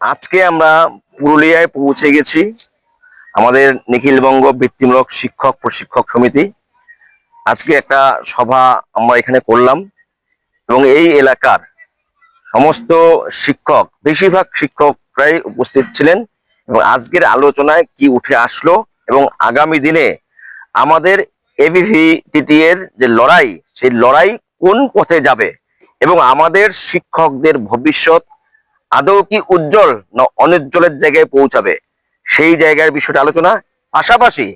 আজকে আমরা পুরুলিয়ায় পৌঁছে গেছি আমাদের নিখিলবঙ্গ বৃত্তিমূলক শিক্ষক প্রশিক্ষক সমিতি। আজকে একটা সভা আমরা এখানে করলাম এবং এই এলাকার সমস্ত শিক্ষক, বেশিরভাগ শিক্ষকরাই উপস্থিত ছিলেন এবং আজকের আলোচনায় কি উঠে আসলো এবং আগামী দিনে আমাদের এবিভিটিটি এর যে লড়াই, সেই লড়াই কোন পথে যাবে এবং আমাদের শিক্ষকদের ভবিষ্যৎ আদৌ কি উজ্জ্বল না অনুজ্জ্বলের জায়গায় পৌঁছাবে? সেই জায়গার বিষয়টা আলোচনা। পাশাপাশি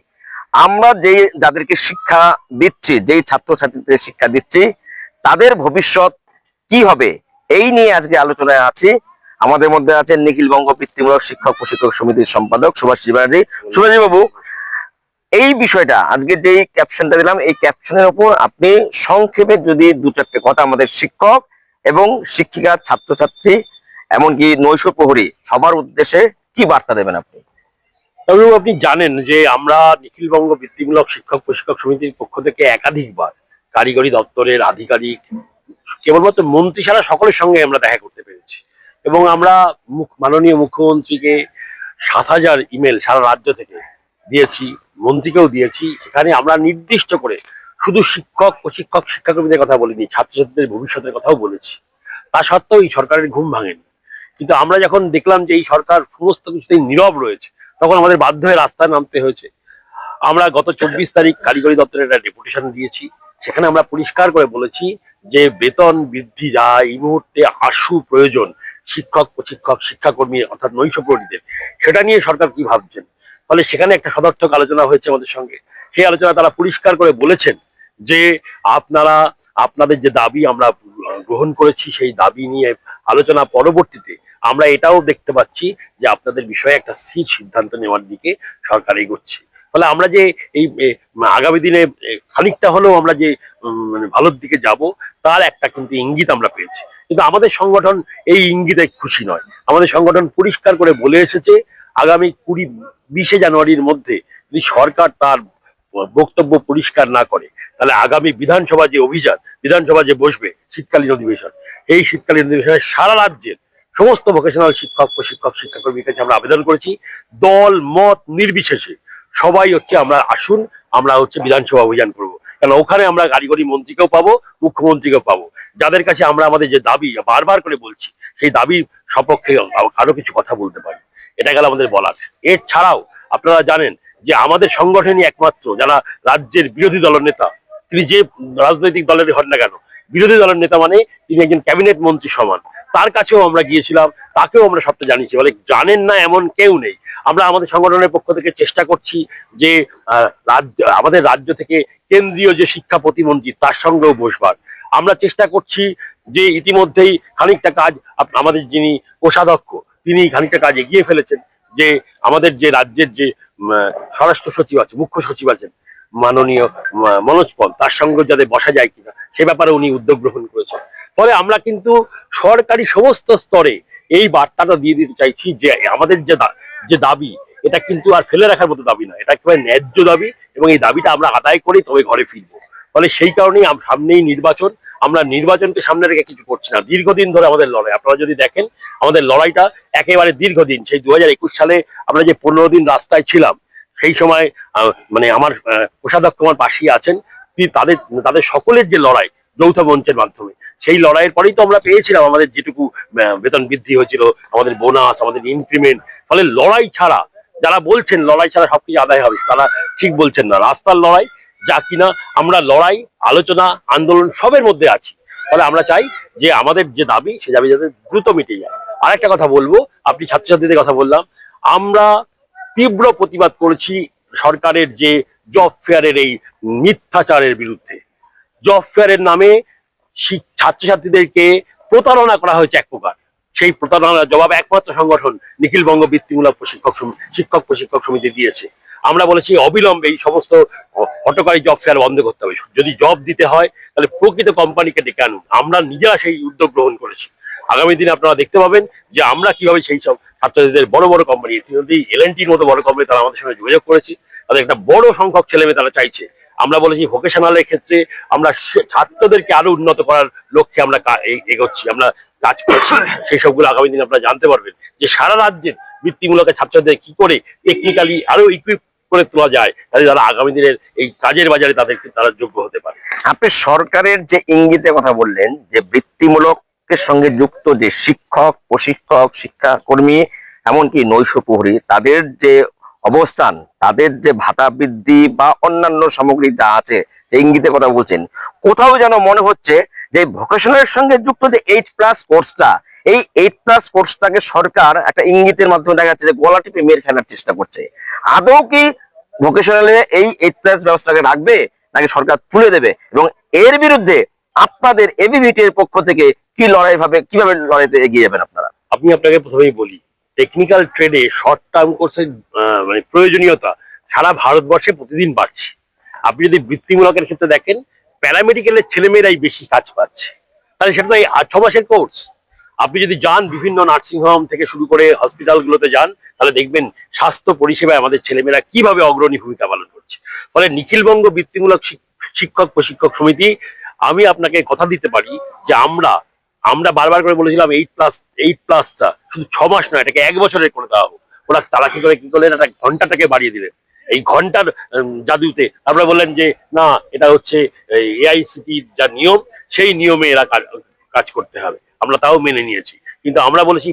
আমরা যে যাদেরকে শিক্ষা দিচ্ছি, যেই ছাত্রছাত্রীদের শিক্ষা দিচ্ছি, তাদের ভবিষ্যৎ কি হবে? এই নিয়ে আজকে আলোচনায় আছি। আমাদের মধ্যে আছেন নিখিল বঙ্গ বৃত্তিমূলক শিক্ষক প্রশিক্ষক সমিতির সম্পাদক সুভাষ ব্যানার্জি। সুভাষ বাবু, এই বিষয়টা, আজকে যেই ক্যাপশনটা দিলাম, এই ক্যাপশনের উপর আপনি সংক্ষেপে যদি দু চারটে কথা আমাদের শিক্ষক এবং শিক্ষিকা, ছাত্রছাত্রী এমনকি নৈশ প্রহরী সবার উদ্দেশ্যে কি বার্তা দেবেন আপনি? তবে আপনি জানেন যে আমরা নিখিলবঙ্গ বৃত্তিমূলক শিক্ষক প্রশিক্ষক সমিতির পক্ষ থেকে একাধিকবার কারিগরি দপ্তরের আধিকারিক, কেবলমাত্র মন্ত্রী ছাড়া সকলের সঙ্গে আমরা দেখা করতে পেরেছি। এবং আমরা মুখ- মাননীয় মুখ্যমন্ত্রীকে সাত হাজার ইমেল সারা রাজ্য থেকে দিয়েছি, মন্ত্রীকেও দিয়েছি, সেখানে আমরা নির্দিষ্ট করে শুধু শিক্ষক প্রশিক্ষক শিক্ষাকর্মীদের কথা বলিনি, ছাত্রছাত্রীদের ভবিষ্যতের কথাও বলেছি। তা সত্ত্বেও এই সরকারের ঘুম ভাঙেনি। কিন্তু আমরা যখন দেখলাম যে এই সরকার সমস্ত কিছুতেই নীরব রয়েছে, তখন আমাদের বাধ্য হয়ে রাস্তায় নামতে হয়েছে। আমরা গত চব্বিশ তারিখ কারিগরি দপ্তরে একটা ডেপুটেশন দিয়েছি। সেখানে আমরা পরিষ্কার করে বলেছি যে বেতন বৃদ্ধি যা এই মুহূর্তে আশু প্রয়োজন শিক্ষক, প্রশিক্ষক, শিক্ষাকর্মী অর্থাৎ নৈশপ্রহরীদের, সেটা নিয়ে সরকার কি ভাবছেন? ফলে সেখানে একটা সদর্থক আলোচনা হয়েছে আমাদের সঙ্গে। সেই আলোচনা তারা পরিষ্কার করে বলেছেন যে আপনারা, আপনাদের যে দাবি আমরা গ্রহণ করেছি, সেই দাবি নিয়ে আলোচনা পরবর্তীতে আমরা এটাও দেখতে পাচ্ছি যে আপনাদের বিষয়ে একটা স্থির সিদ্ধান্ত নেওয়ার দিকে সরকার এগোচ্ছে। ফলে আমরা যে এই আগামী দিনে খানিকটা হলেও আমরা যে মানে ভালোর দিকে যাব, তার একটা কিন্তু ইঙ্গিত আমরা পেয়েছি। কিন্তু আমাদের সংগঠন এই ইঙ্গিতে খুশি নয়। আমাদের সংগঠন পরিষ্কার করে বলে এসেছে, আগামী কুড়ি, বিশে জানুয়ারির মধ্যে যদি সরকার তার বক্তব্য পরিষ্কার না করে, তাহলে আগামী বিধানসভা যে অভিযান, বিধানসভা যে বসবে শীতকালীন অধিবেশন, এই শীতকালীন অধিবেশনে সারা রাজ্যের সমস্ত ভোকেশনাল শিক্ষক, প্রশিক্ষক, শিক্ষাকর্মীর কাছে আমরা আবেদন করেছি। দল, মত নির্বিশেষে সবাই হচ্ছে আমরা আসুন, আমরা হচ্ছে বিধানসভা অভিযান করব। কারণ ওখানে আমরা কারিগরি মন্ত্রীকেও পাবো, মুখ্যমন্ত্রীকেও পাবো। যাদের কাছে আমরা আমাদের যে দাবি বারবার করে বলছি, সেই দাবি সপক্ষে আরও কিছু কথা বলতে পারি। এটা গেল আমাদের বলার। এছাড়াও আপনারা জানেন যে আমাদের সংগঠনই একমাত্র, যারা রাজ্যের বিরোধী দলের নেতা। তিনি যে রাজনৈতিক দলের হন না কেন, বিরোধী দলের নেতা মানে তিনি একজন ক্যাবিনেট মন্ত্রী সমান। তার কাছেও আমরা গিয়েছিলাম, তাকেও আমরা সবটা জানিয়েছি। বলে জানেন না এমন কেউ নেই। আমরা আমাদের সংগঠনের পক্ষ থেকে চেষ্টা করছি যে রাজ্য, আমাদের রাজ্য থেকে কেন্দ্রীয় যে শিক্ষা প্রতিমন্ত্রী, তার সঙ্গেও বসবার। আমরা চেষ্টা করছি যে ইতিমধ্যেই খানিকটা কাজ আমাদের যিনি কোষাধ্যক্ষ তিনি খানিকটা কাজ এগিয়ে ফেলেছেন যে, আমাদের যে রাজ্যের যে স্বরাষ্ট্র সচিব আছে, মুখ্য সচিব আছেন, মাননীয় মনোজ পল, তার সঙ্গে যাতে বসা যায় কিনা, সে ব্যাপারে উনি উদ্যোগ গ্রহণ করেছেন। ফলে আমরা কিন্তু সরকারি সমস্ত স্তরে এই বার্তাটা দিয়ে দিতে চাইছি যে আমাদের যে যে দাবি, এটা কিন্তু আর ফেলে রাখার মতো দাবি নয়। এটা একেবারে ন্যায্য দাবি এবং এই দাবিটা আমরা আদায় করেই তবে ঘরে ফিরবো। ফলে সেই কারণেই সামনেই নির্বাচন। আমরা নির্বাচনকে সামনে রেখে কিছু করছি না। দীর্ঘদিন ধরে আমাদের লড়াই। আপনারা যদি দেখেন, আমাদের লড়াইটা একেবারে দীর্ঘদিন। সেই দু হাজার একুশ সালে আমরা যে পনেরো দিন রাস্তায় ছিলাম, সেই সময় মানে আমার কোষাধ্যক্ষ আমার পাশেই আছেন। তাদের তাদের সকলের যে লড়াই যৌথ মঞ্চের মাধ্যমে সেই লড়াইয়ের পরেই তো আমরা পেয়েছিলাম আমাদের যেটুকু বেতন বৃদ্ধি হয়েছিল, আমাদের বোনাস আমাদের ইনক্রিমেন্ট ফলে লড়াই ছাড়া, যারা বলছেন লড়াই ছাড়া সবকিছু আদায় হবে, তারা ঠিক বলছেন না। রাস্তার লড়াই যা কিনা আমরা লড়াই, আলোচনা, আন্দোলন সবের মধ্যে আছি। ফলে আমরা চাই যে আমাদের যে দাবি, সে দাবি যাতে দ্রুত মিটে যায়। আর একটা কথা বলব, আপনি ছাত্রছাত্রীদের কথা বললাম, আমরা তীব্র প্রতিবাদ করেছি সরকারের যে জব ফেয়ারের এই মিথ্যাচারের বিরুদ্ধে। জব ফেয়ারের নামে ছাত্রছাত্রীদেরকে প্রতারণা করা হয়েছে এক প্রকার। সেই প্রতারণার জবাব একমাত্র সংগঠন নিখিলবঙ্গ বৃত্তিমূলক প্রশিক্ষক শিক্ষক প্রশিক্ষক সমিতি দিয়েছে। আমরা বলেছি, অবিলম্বে এই সমস্ত হটকারী জব ফেয়ার বন্ধ করতে হবে। যদি জব দিতে হয়, তাহলে প্রকৃত কোম্পানিকে ডেকে আনুন। আমরা নিজেরা সেই উদ্যোগ গ্রহণ করেছি। আগামী দিনে আপনারা দেখতে পাবেন যে আমরা কীভাবে সেই সব ছাত্রছাত্রীদের বড় বড় কোম্পানি ইতিমধ্যেই এল মতো বড় কোম্পানি তারা আমাদের সঙ্গে যোগাযোগ করেছে। তাদের একটা বড় সংখ্যক ছেলেমেয়ে তারা চাইছে। আমরা বলেছি ভোকেশনালের ক্ষেত্রে আমরা ছাত্রদেরকে আরও উন্নত করার লক্ষ্যে আমরা এগোচ্ছি আমরা কাজ করছি। সেই সবগুলো আগামী দিনে আপনারা জানতে পারবেন যে সারা রাজ্যের বৃত্তিমূলক ছাত্রদের কি করে টেকনিক্যালি আরও ইকুইপ করে তোলা যায় তাহলে তারা আগামী দিনের এই কাজের বাজারে তাদেরকে তারা যোগ্য হতে পারে। আপনি সরকারের যে ইঙ্গিতে কথা বললেন যে বৃত্তিমূলকের সঙ্গে যুক্ত যে শিক্ষক প্রশিক্ষক শিক্ষাকর্মী এমনকি নৈশ প্রহরী তাদের যে অবস্থান, তাদের যে ভাতা বৃদ্ধি বা অন্যান্য সামগ্রী যা আছে, যে ইঙ্গিতে কথা বলছেন, কোথাও যেন মনে হচ্ছে যে ভোকেশনের সঙ্গে যুক্ত যে এইট প্লাস কোর্সটা এই এইট প্লাস কোর্সটাকে সরকার একটা ইঙ্গিতের মাধ্যমে দেখা যাচ্ছে যে গলা টিপে মেরে ফেলার চেষ্টা করছে। আদৌ কি ভোকেশনালে এই এইট প্লাস ব্যবস্থাকে রাখবে, নাকি সরকার তুলে দেবে? এবং এর বিরুদ্ধে আপনাদের এবিভিটি এর পক্ষ থেকে কি লড়াই ভাবে কীভাবে লড়াইতে এগিয়ে যাবেন আপনারা? আমি আপনাকে প্রথমেই বলি টেকনিক্যাল ট্রেডে শর্ট টার্ম কোর্সের মানে প্রয়োজনীয়তা সারা ভারতবর্ষে প্রতিদিন বাড়ছে। আপনি যদি বৃত্তিমূলকের ক্ষেত্রে দেখেন প্যারামেডিক্যালের ছেলেমেয়েরাই বেশি কাজ পাচ্ছে। তাহলে সেটা তো এই আট মাসের কোর্স আপনি যদি যান বিভিন্ন নার্সিংহোম থেকে শুরু করে হসপিটালগুলোতে যান, তাহলে দেখবেন স্বাস্থ্য পরিষেবায় আমাদের ছেলেমেয়েরা কীভাবে অগ্রণী ভূমিকা পালন করছে। ফলে নিখিলবঙ্গ বৃত্তিমূলক শিক্ষক প্রশিক্ষক সমিতি, আমি আপনাকে কথা দিতে পারি যে আমরা আমরা বারবার করে বলেছিলাম এইট প্লাস এইট প্লাসটা শুধু ছ মাস নয়, এটাকে এক বছরের করে দেওয়া হোক। ওরা তারা কি করে কি করলেন? একটা ঘন্টাটাকে বাড়িয়ে দিলেন। এই ঘণ্টার জাদুতে আপনারা বললেন যে, না, এটা হচ্ছে এআইসিটি যা নিয়ম, সেই নিয়মে এরা কাজ- করতে হবে। আমরা তাও মেনে নিয়েছি। কিন্তু আমরা বলেছি,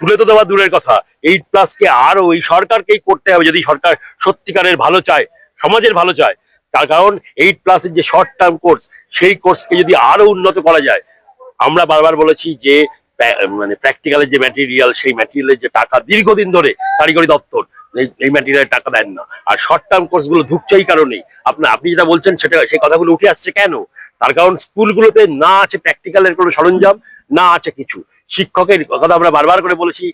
তুলে তো দেওয়া দূরের কথা। এইট প্লাসকে আরও এই সরকারকেই করতে হবে যদি সরকার সত্যিকারের ভালো চায়, সমাজের ভালো চায়। তার কারণ এইট প্লাসের যে শর্ট টার্ম কোর্স সেই কোর্সকে যদি আরও উন্নত করা যায় আমরা বারবার বলেছি যে মানে প্র্যাকটিক্যালের যে ম্যাটেরিয়াল সেই ম্যাটেরিয়ালের যে টাকা দীর্ঘদিন ধরে কারিগরি দপ্তর, এই- ম্যাটেরিয়ালের টাকা দেন না। আর শর্ট টার্ম কোর্সগুলো ঢুকছে এই কারণেই। আপনার আপনি যেটা বলছেন সেটা, সেই কথাগুলো উঠে আসছে কেন? তার কারণ স্কুলগুলোতে না আছে প্র্যাকটিক্যালের কোনো সরঞ্জাম, না আছে কিছু। শিক্ষকের কথা আমরা বারবার করে বলেছি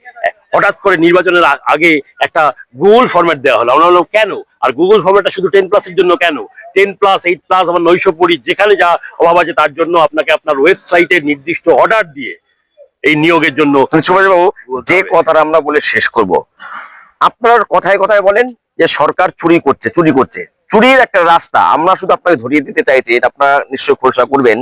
হঠাৎ করে নির্বাচনের আগে একটা গোল ফরম্যাট দেওয়া হলো। আমরা বললাম, কেন? আর গুগল ফরম্যাটটা শুধু টেন প্লাসের জন্য কেন? টেন প্লাস এইট প্লাস আমার নৈশ পড়ি যেখানে যা অভাব আছে তার জন্য আপনাকে আপনার ওয়েবসাইটে নির্দিষ্ট অর্ডার দিয়ে এই নিয়োগের জন্য সুভাষ বাবু যে কথাটা আমরা বলে শেষ করব। আপনার কথায় কথায় বলেন যে সরকার চুরি করছে চুরি করছে। চুরির একটা রাস্তা আমরা শুধু আপনাকে ধরিয়ে দিতে চাইছি এটা আপনারা নিশ্চয়ই খোলসা করবেন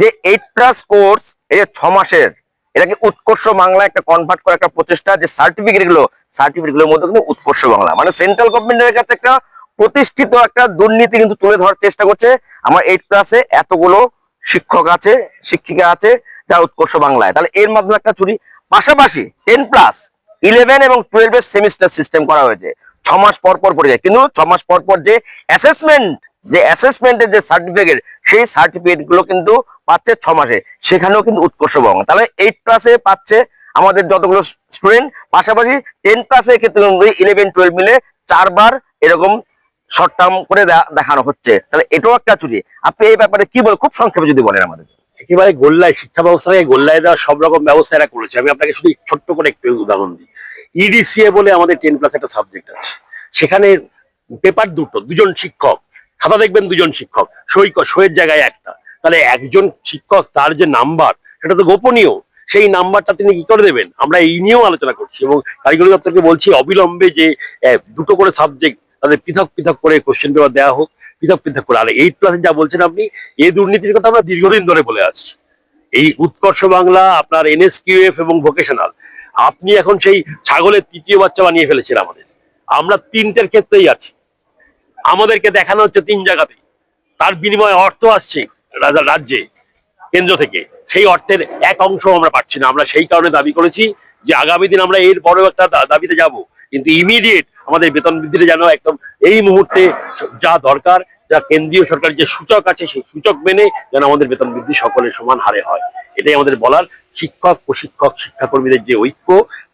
যে এইট প্লাস কোর্স এই যে ছ মাসের এটাকে উৎকর্ষ বাংলা একটা কনভার্ট করা একটা প্রচেষ্টা, যে সার্টিফিকেটগুলো সার্টিফিকেটগুলোর মধ্যে কিন্তু উৎকর্ষ বাংলা। মানে সেন্ট্রাল গভর্নমেন্টের কাছে একটা প্রতিষ্ঠিত একটা দুর্নীতি কিন্তু তুলে ধরার চেষ্টা করছে। আমার এইট ক্লাসে এতগুলো শিক্ষক আছে, শিক্ষিকা আছে যা উৎকর্ষ বাংলায়। তাহলে এর মাধ্যমে একটা চুরি। পাশাপাশি টেন প্লাস ইলেভেন এবং টুয়েলভ এর সেমিস্টার সিস্টেম করা হয়েছে। ছ মাস পর পর পড়ে যায়। কিন্তু ছ মাস পর পর যে অ্যাসেসমেন্ট যে অ্যাসেসমেন্টের যে সার্টিফিকেট সেই সার্টিফিকেটগুলো কিন্তু পাচ্ছে ছ মাসে। সেখানেও কিন্তু উৎকর্ষ বাংলা তাহলে এইট ক্লাসে পাচ্ছে আমাদের যতগুলো স্টুডেন্ট পাশাপাশি টেন ক্লাসের ক্ষেত্রে ইলেভেন টুয়েলভ মিলে চারবার এরকম শর্ট টার্ম করে দেখানো হচ্ছে। তাহলে এটাও একটা চুরি। আপনি এই ব্যাপারে কি বল, খুব সংক্ষেপে যদি বলেন আমাদের। একেবারে গোল্লায়, শিক্ষা ব্যবস্থাকে গোল্লায় দেওয়া সব রকম ব্যবস্থা এরা করেছে। আমি আপনাকে শুধু ছোট্ট করে একটু উদাহরণ দিই। ইডিসিএ বলে আমাদের টেন প্লাস একটা সাবজেক্ট আছে। সেখানে পেপার দুটো, দুজন শিক্ষক খাতা দেখবেন দুজন শিক্ষক, সই সইয়ের জায়গায় একটা। তাহলে একজন শিক্ষক তার যে নাম্বার, সেটা তো গোপনীয়। সেই নাম্বারটা তিনি কি করে দেবেন? আমরা এই নিয়েও আলোচনা করছি এবং কারিগরি দপ্তরকে বলছি অবিলম্বে যে দুটো করে সাবজেক্ট তাদের পৃথক পৃথক করে কোশ্চেন পেপার দেওয়া হোক, পৃথক পৃথক করে। আর এইট প্লাসে যা বলছেন আপনি এই দুর্নীতির কথা আমরা দীর্ঘদিন ধরে বলে আসছি। এই উৎকর্ষ বাংলা, আপনার এনএসকিউএফ এবং ভোকেশনাল আপনি এখন সেই ছাগলের তৃতীয় বাচ্চা বানিয়ে ফেলেছেন আমাদের। আমরা তিনটের ক্ষেত্রেই আছি। আমাদেরকে দেখানো হচ্ছে তিন জায়গাতে তার বিনিময়ে অর্থ আসছে রাজা- রাজ্যে, কেন্দ্র থেকে। সেই অর্থের এক অংশ আমরা পাচ্ছি না। আমরা সেই কারণে দাবি করেছি যে আগামী দিন আমরা এর বড় একটা দাবিতে যাব। কিন্তু ইমিডিয়েট আমাদের বেতন বৃদ্ধিটা যেন একদম এই মুহূর্তে যা দরকার যা কেন্দ্রীয় সরকারের যে সূচক আছে, সেই সূচক মেনে যেন আমাদের বেতন বৃদ্ধি সকলের সমান হারে হয়। এটাই আমাদের বলার শিক্ষক, প্রশিক্ষক, শিক্ষাকর্মীদের যে ঐক্য,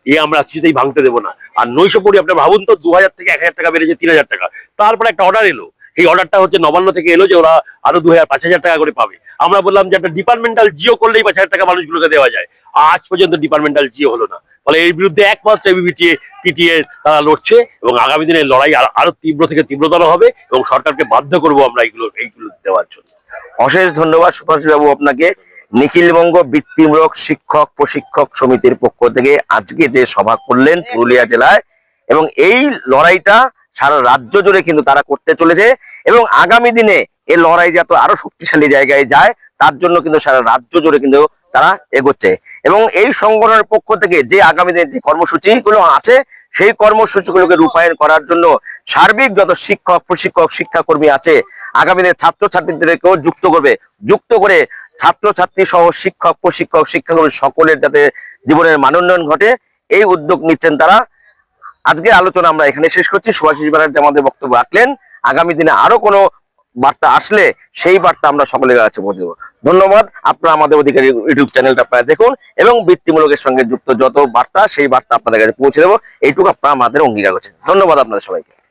এ আমরা কিছুতেই ভাঙতে দেবো না। আর নৈশ পড়ি আপনার ভাবুন তো, দু হাজার থেকে এক হাজার টাকা বেড়েছে, তিন হাজার টাকা। তারপরে একটা অর্ডার এলো। এই অর্ডারটা হচ্ছে নবান্ন থেকে এলো যে ওরা আরও দু হাজার, পাঁচ হাজার টাকা করে পাবে। আমরা বললাম যে একটা ডিপার্টমেন্টাল জিও করলেই পাঁচ হাজার টাকা মানুষগুলোকে দেওয়া যায়। আজ পর্যন্ত ডিপার্টমেন্টাল জিও হলো না। ফলে এর বিরুদ্ধে একমাত্র এবিপিটিএ পিটিএ তারা লড়ছে এবং আগামী দিনে লড়াই আরও তীব্র থেকে তীব্রতর হবে এবং সরকারকে বাধ্য করব আমরা এইগুলো এইগুলো দেওয়ার জন্য। অশেষ ধন্যবাদ সুভাষ বাবু আপনাকে নিখিলবঙ্গ বৃত্তিমূলক শিক্ষক, প্রশিক্ষক সমিতির পক্ষ থেকে আজকে যে সভা করলেন পুরুলিয়া জেলায় এবং এই লড়াইটা সারা রাজ্য জুড়ে কিন্তু তারা করতে চলেছে এবং আগামী দিনে এই লড়াই যাতে আরও শক্তিশালী জায়গায় যায়, তার জন্য কিন্তু সারা রাজ্য জুড়ে কিন্তু তারা এগোচ্ছে। এবং এই সংগঠনের পক্ষ থেকে যে আগামী দিনে যে কর্মসূচিগুলো আছে, সেই কর্মসূচিগুলোকে রূপায়ণ করার জন্য সার্বিক যত শিক্ষক, প্রশিক্ষক, শিক্ষাকর্মী আছে, আগামী দিনে ছাত্রছাত্রীদেরকেও যুক্ত করবে। যুক্ত করে ছাত্রছাত্রী সহ শিক্ষক, প্রশিক্ষক, শিক্ষাকর্মী সকলের যাতে জীবনের মানোন্নয়ন ঘটে, এই উদ্যোগ নিচ্ছেন তারা। আজকের আলোচনা আমরা এখানে শেষ করছি। সুভাষিস ব্যানার্জি আমাদের বক্তব্য রাখলেন। আগামী দিনে আরও কোনো বার্তা আসলে সেই বার্তা আমরা সকলের কাছে পৌঁছে দেবো। ধন্যবাদ। আপনারা আমাদের অধিকারী ইউটিউব চ্যানেলটা আপনারা দেখুন এবং বৃত্তিমূলকের সঙ্গে যুক্ত যত বার্তা, সেই বার্তা আপনাদের কাছে পৌঁছে দেবো। এইটুকু আপনারা আমাদের অঙ্গীকার করছেন। ধন্যবাদ আপনাদের সবাইকে।